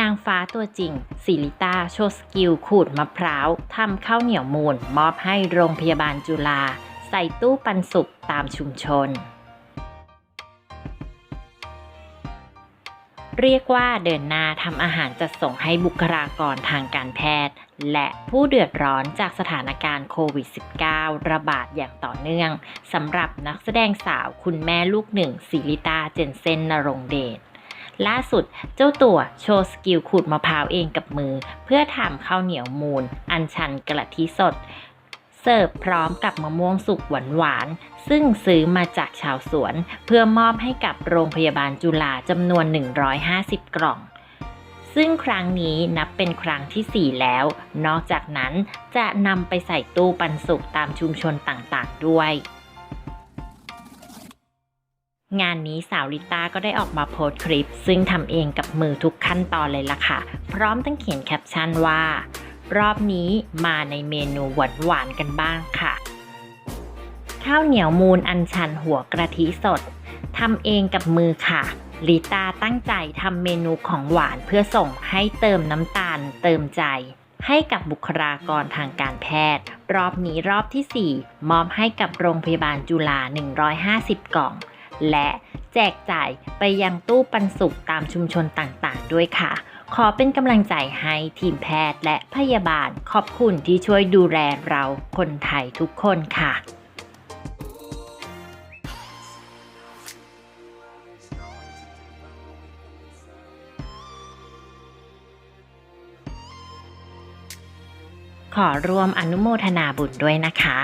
นางฟ้าตัวจริงศิริต้าโชว์สกิลขูดมะพร้าวทำข้าวเหนียวมูล มอบให้โรงพยาบาลจุฬาใส่ตู้ปันสุกตามชุมชน เรียกว่าเดินหน้าทำอาหารจัดส่งให้บุคลากรทางการแพทย์ และผู้เดือดร้อนจากสถานการณ์โควิด -19 ระบาดอย่างต่อเนื่องสำหรับนักแสดงสาวคุณแม่ลูกหนึ่งศิริตาเจนเซนนรงเดช ล่าสุดเจ้าตัวโชว์สกิลขูดมะพร้าวเองกับมือ เพื่อทำข้าวเหนียวมูล อันชันกะทิสด เสิร์ฟพร้อมกับมะม่วงสุกหวานๆซึ่งซื้อมาจากชาวสวน เพื่อมอบให้กับโรงพยาบาลจุฬาจำนวน 150 กล่องซึ่งครั้งนี้นับเป็นครั้งที่ 4 แล้ว นอกจากนั้นจะนำไปใส่ตู้ปันสุกตามชุมชนต่างๆ ด้วย งานนี้สาวลิต้าก็ได้ออกมาโพสต์คลิป ซึ่งทำเองกับมือทุกขั้นตอนเลยล่ะค่ะ พร้อมทั้งเขียนแคปชั่นว่า รอบนี้มาในเมนูหวานๆกันบ้างค่ะ ข้าวเหนียวมูลอันชันหัวกระทิสดทำเองกับมือค่ะลิต้าตั้งใจทำเมนูของหวานเพื่อส่งให้เติมน้ำตาลเติมใจ ให้กับบุคลากรทางการแพทย์ รอบนี้รอบที่ 4 มอบให้กับโรงพยาบาลจุฬา 150 กล่อง และแจกจ่ายไปยังตู้ปันสุกตามชุมชนต่างๆ ด้วยค่ะ ขอเป็นกำลังใจให้ทีมแพทย์และพยาบาลขอบคุณที่ช่วยดูแลเราคนไทยทุกคนค่ะขอร่วมอนุโมทนาบุญด้วยนะคะ